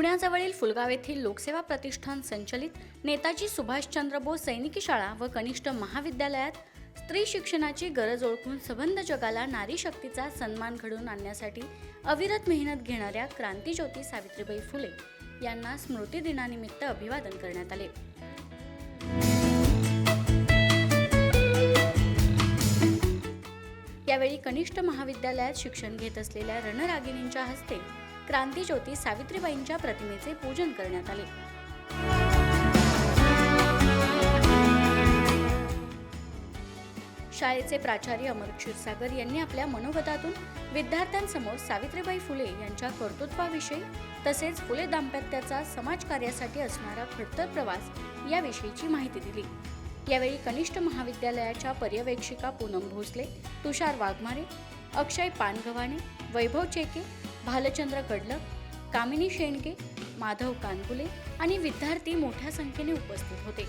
पुण्याजवळील फुलगाव येथील लोकसेवा प्रतिष्ठान संचलित नेताजी सुभाषचंद्र बोस सैनिकी शाळा व कनिष्ठ महाविद्यालयात स्त्री शिक्षणाची गरज ओळखून संबंध जगाला नारी शक्तीचा सन्मान घडवून आणण्यासाठी अविरत मेहनत घेणाऱ्या क्रांतीज्योती सावित्रीबाई फुले यांना स्मृती दिनानिमित्त अभिवादन करण्यात आले. यावेळी कनिष्ठ महाविद्यालयात शिक्षण घेत असलेल्या रणरागिणींच्या हस्ते क्रांतीज्योती सावित्रीबाईंच्या प्रतिमेचे पूजन करण्यात आले. शाळेचे प्राचार्य अमर क्षीरसागर यांनी आपल्या मनोगतातून विद्यार्थ्यांसमोर सावित्रीबाई फुले यांच्या कर्तृत्वाविषयी तसेच फुले दाम्पत्याचा समाजकार्यासाठी असणारा खडतर प्रवास याविषयीची माहिती दिली. यावेळी कनिष्ठ महाविद्यालयाच्या पर्यवेक्षिका पूनम भोसले तुषार वाघमारे अक्षय पानगव्हाणे वैभव चेके भालचंद्र कडलक कामिनी शेंडके माधव कानकुले आणि विद्यार्थी मोठ्या संख्येने उपस्थित होते.